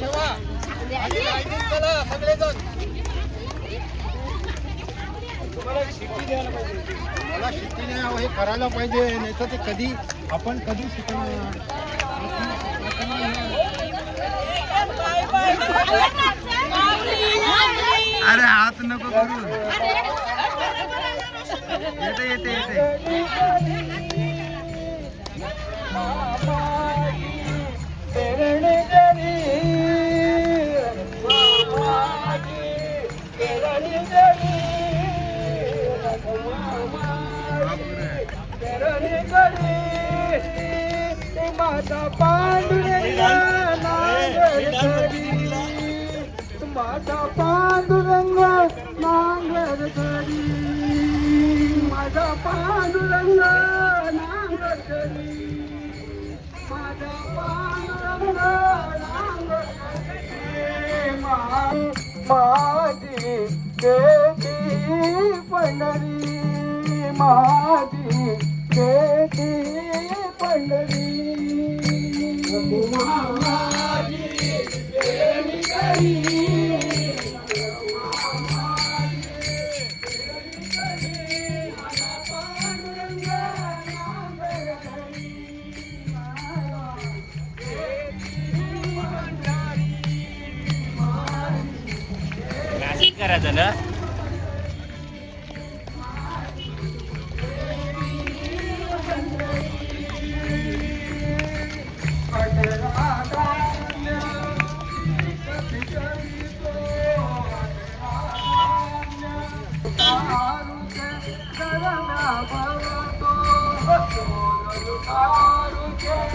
ठेवा. चला सगळेजण तुम्हाला शिट्टी द्यायला पाहिजे मला शिट्टी नाही हवं, हे करायला पाहिजे नाही तर ते कधी आपण कधी शिकणार? अरे हात नको करू. येते येते येते. माझा पांडुरंग नांगर करी. माझा पांडुरंग नांगर करी. माझा पांडुरंग नांगर करी. माझी बेटी पंढरी. माझी बेटी करायचं ना अनिकेत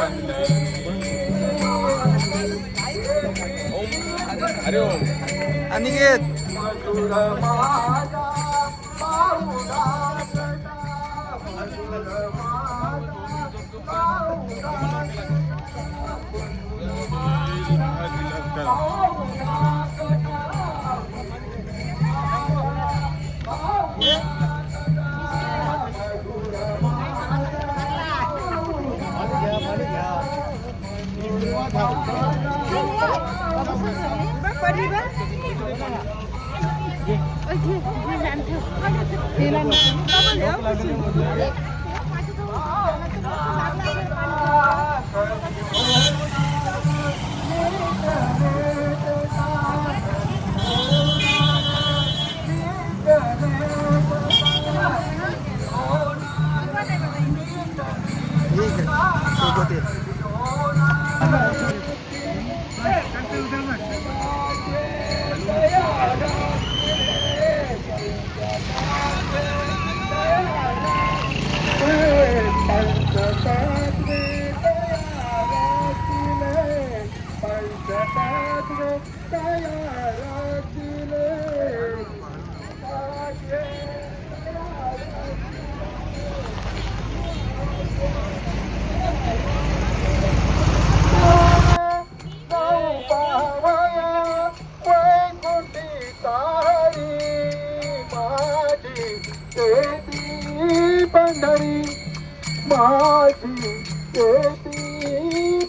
माझी Ikutin. पंढरी माझी तेती